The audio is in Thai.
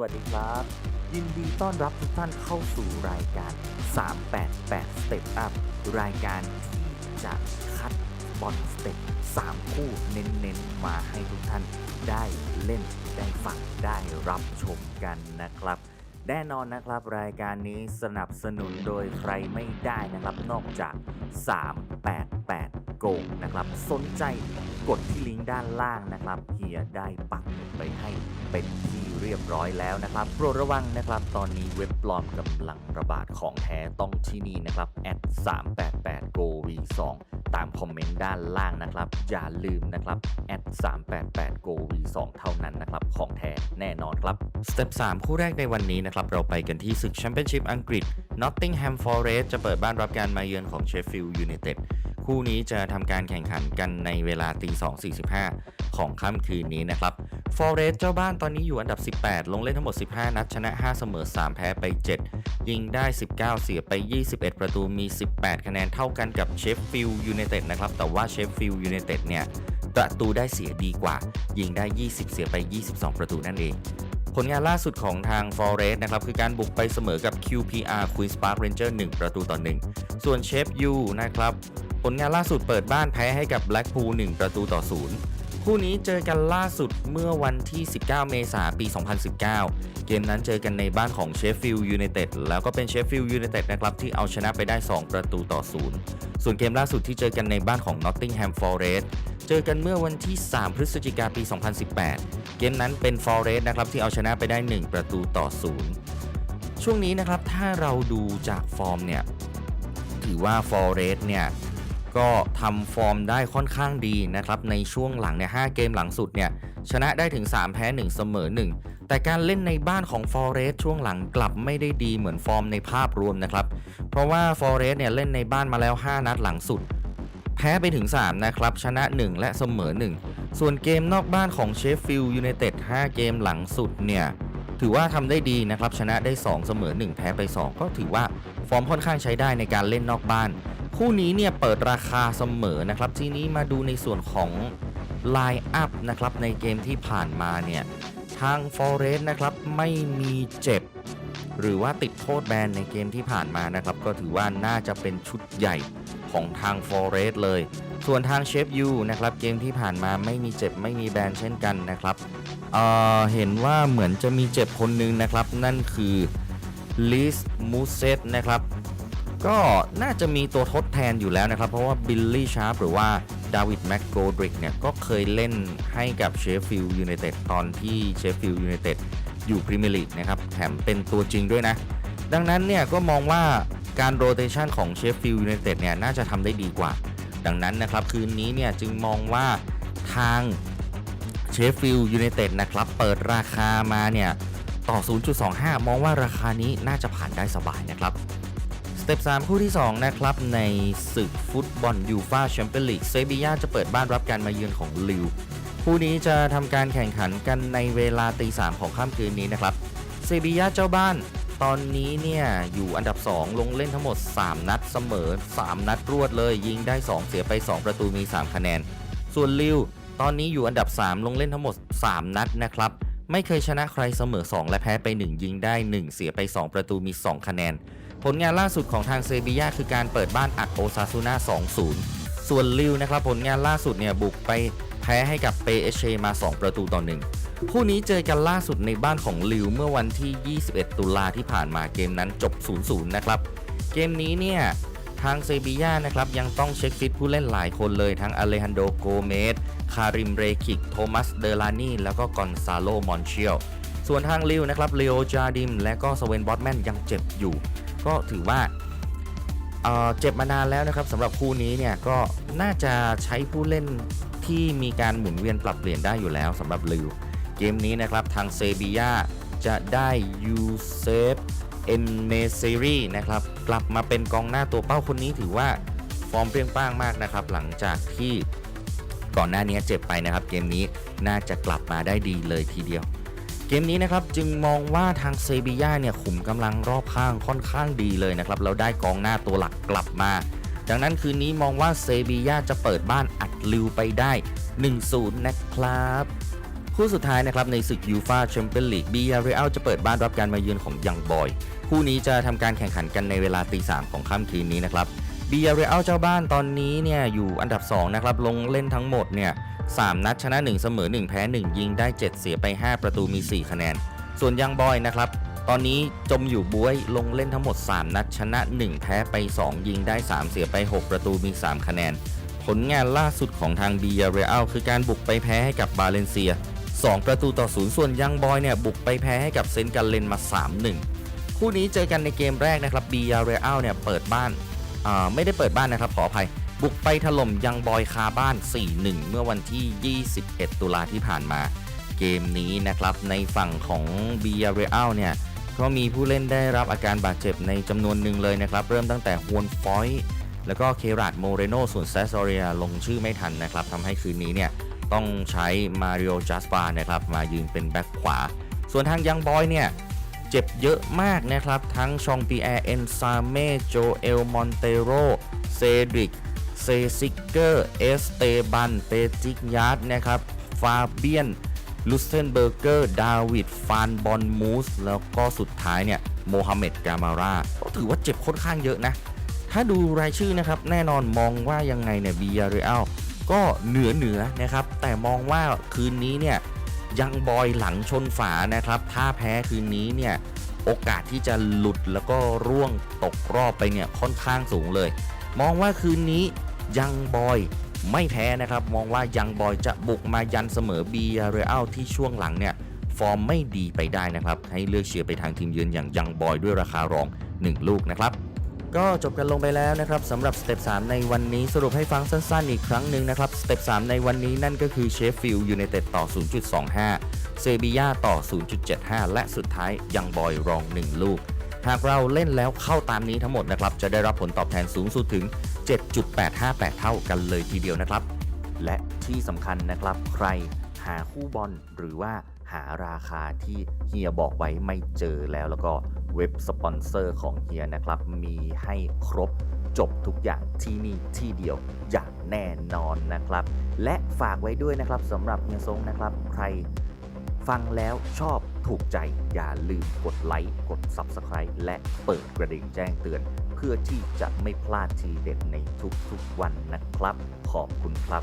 วัสดีครับ ยินดีต้อนรับทุกท่านเข้าสู่รายการ 388 Step Up รายการที่จะคัดบอลสเต็ป3คู่เน้นๆ มาให้ทุกท่านได้เล่นได้ฟังได้รับชมกันนะครับแน่นอนนะครับรายการนี้สนับสนุนโดยใครไม่ได้นะครับ นอกจาก 388 Go นะครับ สนใจ กดที่ลิงก์ด้านล่างนะครับเฮียได้ปักหมุดไปให้เป็นที่เรียบร้อยแล้วนะครับโปรดระวังนะครับ ตอนนี้เว็บปลอมกำลังระบาดของแท้ต้องที่นี่นะครับแอด388 Go V2 ตามคอมเมนต์ด้านล่างนะครับ อย่าลืมนะครับแอด388 Go V2 เท่านั้นนะครับ ของแท้แน่นอนครับสเต็ป3คู่แรกในวันนี้นะครับ เราไปกันที่ศึกแชมเปี้ยนชิพอังกฤษ Nottingham Forest จะเปิดบ้านรับการมาเยือนของ Sheffield United คู่นี้จะทำการแข่งขันกันในเวลาตี2.45 ของค่ำคืนนี้นะครับ Forest เจ้าบ้านตอนนี้อยู่อันดับ 18 ลงเล่นทั้งหมด 15 นัด ชนะ 5 เสมอ 3 แพ้ไป 7 ยิงได้ 19 เสียไป 21 ประตูมี 18 คะแนนเท่ากันกับ Sheffield United นะครับ แต่ว่า Sheffield United เนี่ยประตูได้เสียดีกว่า ยิงได้ 20 เสียไป 22 ประตูนั่นเองผลงานล่าสุดของทาง Forest นะครับ คือการบุกไปเสมอกับ QPR Queen's Park Ranger 1 ประตูต่อ 1 ส่วนเชฟยูนะครับ ผลงานล่าสุดเปิดบ้านแพ้ให้กับ Blackpool 1ประตูต่อ0คู่นี้เจอกันล่าสุดเมื่อวันที่ 19 เมษายน ปี 2019 เกมนั้นเจอกันในบ้านของ Sheffield United แล้วก็เป็น Sheffield United นะครับที่เอาชนะไปได้ 2 ประตูต่อ0ส่วนเกมล่าสุดที่เจอกันในบ้านของ Nottingham Forest เจอกันเมื่อวันที่ 3 พฤศจิกายนปี 2018 เกมนั้นเป็น Forest นะครับที่เอาชนะไปได้ 1 ประตูต่อ0ช่วงนี้นะครับถ้าเราดูจากฟอร์มเนี่ยถือว่า Forest เนี่ย ก็ทำฟอร์มได้ค่อนข้างดีนะครับ ในช่วงหลังเนี่ย5เกมหลังสุดเนี่ยชนะได้ถึง 3 แพ้ 1 เสมอ 1 แต่การเล่นในบ้านของ Forest ช่วงหลังกลับไม่ได้ดีเหมือนฟอร์มในภาพรวมนะครับ เพราะว่า Forest เนี่ยเล่นในบ้านมาแล้ว 5 นัดหลังสุด แพ้ไปถึง 3 นะครับ ชนะ 1 และเสมอ 1 ส่วนเกมนอกบ้านของ Sheffield United 5เกมหลังสุดเนี่ยถือว่าทำได้ดีนะครับ ชนะได้ 2 เสมอ 1 แพ้ไป 2 ก็ถือว่าฟอร์มค่อนข้างใช้ได้ในการเล่นนอกบ้าน คู่นี้เนี่ยเปิดราคาเสมอนะครับ ทีนี้มาดูในส่วนของไลน์อัพนะครับในเกมที่ผ่านมาเนี่ยทาง Forest นะครับไม่มีเจ็บ หรือว่าติดโทษแบนในเกมที่ผ่านมานะครับ ก็ถือว่าน่าจะเป็นชุดใหญ่ของทาง Forest เลย ส่วนทางเชฟยูนะครับเกมที่ผ่านมาไม่มีเจ็บไม่มีแบนเช่นกันนะครับเเห็นว่าเหมือนจะมีเจ็บคนหนึงนะครับ นั่นคือลิสมูเซตนะครับ ก็น่าจะมีตัวทดแทนอยู่แล้วนะครับ เพราะว่าบิลลี่ชาร์ปหรือว่าดาวิดแม็กโกดริกเนี่ย ก็เคยเล่นให้กับเชฟฟิลด์ยูไนเต็ดตอนที่เชฟฟิลด์ยูไนเต็ดอยู่พรีเมียร์ลีกนะครับ แถมเป็นตัวจริงด้วยนะ ดังนั้นเนี่ยก็มองว่าการโรเตชันของเชฟฟิลด์ยูไนเต็ดเนี่ย น่าจะทำได้ดีกว่า ดังนั้นนะครับ คืนนี้เนี่ยจึงมองว่าทางเชฟฟิลด์ยูไนเต็ดนะครับ เปิดราคามาเนี่ยต่อ 0.25 มองว่าราคานี้น่าจะผ่านได้สบายนะครับ เต็ป3คู่ที่ 2 นะครับ ในศึกฟุตบอลยูฟาแชมเปี้ยนลีกเซบียาจะเปิดบ้านรับการมาเยือนของลิวคู่นี้จะทำการแข่งขันกันในเวลาตี3ของค่ำคืนนี้นะครับเซบียาเจ้าบ้านตอนนี้เนี่ยอยู่อันดับ 2 ลงเล่นทั้งหมด 3 นัดเสมอ 3 นัดรวดเลย ยิงได้ 2 เสียไป 2 ประตูมี 3 คะแนน ส่วนลิวตอนนี้อยู่อันดับ 3 ลงเล่นทั้งหมด 3 นัดนะครับ ไม่เคยชนะใครเสมอ 2 และแพ้ไป 1 ยิงได้ 1 เสียไป 2 ประตูมี 2 คะแนน ผลงานล่าสุดของทางเซบียาคือการเปิดบ้านอัดโอซาซูน่า2-0 ส่วนลิวนะครับผลงานล่าสุดเนี่ยบุกไปแพ้ให้กับเปเอเชมา 2 ประตูต่อ1คู่นี้เจอกันล่าสุดในบ้านของลิวเมื่อวันที่ 21 ตุลาที่ผ่านมาเกมนั้นจบ 0-0 นะครับ เกมนี้เนี่ยทางเซบียานะครับยังต้องเช็คฟิตผู้เล่นหลายคนเลยทั้งอเลฮันโดโกเมส คาริมเรคิก โทมัส เดลานีแล้วก็กอนซาโล มอนเชียล ส่วนทางลิวนะครับเลโอจาดิม และก็สเวนบอตแมนยังเจ็บอยู่ ก็ถือว่าเเจ็บมานานแล้วนะครับสำหรับคู่นี้เนี่ยก็น่าจะใช้ผู้เล่นที่มีการหมุนเวียนปรับเปลี่ยนได้อยู่แล้วสำหรับลิวเกมนี้นะครับทางเซบียาจะได้ยูเซฟเอ็นเนเซรีนะครับกลับมาเป็นกองหน้าตัวเป้าคนนี้ถือว่าฟอร์มเปรี้ยงป้างมากนะครับ หลังจากที่ก่อนหน้านี้เจ็บไปนะครับ เกมนี้น่าจะกลับมาได้ดีเลยทีเดียว เกมนี้นะครับจึงมองว่าทางเซบีย่าเนี่ยขุมกำลังรอบข้างค่อนข้างดีเลยนะครับแล้วได้กองหน้าตัวหลักกลับมา ดังนั้นคืนนี้มองว่าเซบีย่าจะเปิดบ้านอัดลิวไปได้ 1-0 นะครับคู่สุดท้ายนะครับในศึกยูฟาแชมเปี้ยนลีกบียาเรอัลจะเปิดบ้านรับการมาเยือนของยังบอย คู่นี้จะทำการแข่งขันกันในเวลาตีสามของค่ำคืนนี้นะครับบียาเรอัลเจ้าบ้านตอนนี้เนี่ยอยู่อันดับ2นะครับลงเล่นทั้งหมดเนี่ย สามนัดชนะ 1 เสมอ 1 แพ้ 1 ยิงได้ 7 เสียไป 5 ประตูมี 4 คะแนน ส่วนยังบอยนะครับ ตอนนี้จมอยู่บวยลงเล่นทั้งหมด 3 นัดชนะ 1 แพ้ไป 2 ยิงได้ 3 เสียไป 6 ประตูมี 3 คะแนน ผลงานล่าสุดของทางบียาเรอัลคือการบุกไปแพ้ให้กับบาเลนเซีย 2 ประตูต่อศูนย์ส่วนยังบอยเนี่ยบุกไปแพ้ให้กับเซนต์กันเลนมา 3-1 คู่นี้เจอกันในเกมแรกนะครับบียาเรอัลเนี่ยเปิดบ้านอ่าไม่ได้เปิดบ้านนะครับขออภัย บุกไปถล่มยังบอยคาบ้าน 4-1 เมื่อวันที่ 21 ตุลาที่ผ่านมา เกมนี้นะครับในฝั่งของบียเรอัลเนี่ย ก็มีผู้เล่นได้รับอาการบาดเจ็บในจำนวนหนึ่งเลยนะครับ เริ่มตั้งแต่ฮวนฟอยต์แล้วก็เคราดโมเรโนส่วนแซสโซเรียลงชื่อไม่ทันนะครับทำให้คืนนี้เนี่ย ต้องใช้มาริโอจัสปานะครับ มายืนเป็นแบ็คขวา ส่วนทางยังบอยเนี่ยเจ็บเยอะมากนะครับ ทั้งชองปีแอร์เอนซาเมโจเอลมอนเตโรเซดริก เซซิกเกอร์ เอสเตบัน เปจิกยาร์ดนะครับ ฟาเบียน ลูเซนเบอร์เกอร์ ดาวิด ฟานบอนมูส แล้วก็สุดท้ายเนี่ย โมฮัมเหม็ด กามาราก็ถือว่าเจ็บค่อนข้างเยอะนะ ถ้าดูรายชื่อนะครับ แน่นอนมองว่ายังไงเนี่ยบียาเรอัลก็เหนือเหนือนะครับ แต่มองว่าคืนนี้เนี่ยยังบอยหลังชนฝานะครับ ถ้าแพ้คืนนี้เนี่ยโอกาสที่จะหลุดแล้วก็ร่วงตกรอบไปเนี่ยค่อนข้างสูงเลย มองว่าคืนนี้ยังบอยไม่แพ้นะครับ มองว่ายังบอยจะบุกมายันเสมอบีเรอัลที่ช่วงหลังเนี่ยฟอร์มไม่ดีไปได้นะครับ ให้เลือกเชียร์ไปทางทีมเยือนอย่างยังบอยด้วยราคารอง 1 ลูกนะครับ ก็จบกันลงไปแล้วนะครับสำหรับสเต็ป3ในวันนี้สรุปให้ฟังสั้นๆ อีกครั้งหนึ่งนะครับสเต็ป3ในวันนี้นั่นก็คือเชฟฟิลด์ยูไนเต็ดต่อ 0.25 เซบียาต่อ 0.75 และสุดท้ายยังบอยรอง 1 ลูก หากเราเล่นแล้วเข้าตามนี้ทั้งหมดนะครับ จะได้รับผลตอบแทนสูงสุดถึง 7.858 เท่ากันเลยทีเดียวนะครับ และที่สำคัญนะครับใครหาคู่บอลหรือว่าหาราคาที่เฮียบอกไว้ไม่เจอแล้วแล้วก็เว็บสปอนเซอร์ของเฮียนะครับ มีให้ครบจบทุกอย่างที่นี่ที่เดียวอย่างแน่นอนนะครับ และฝากไว้ด้วยนะครับสำหรับเฮียซงนะครับ ใคร ฟังแล้วชอบถูกใจอย่าลืมกดไลค์กด Subscribe และเปิดกระดิ่งแจ้งเตือน เพื่อที่จะไม่พลาดทีเด็ดในทุกๆวันนะครับ ขอบคุณครับ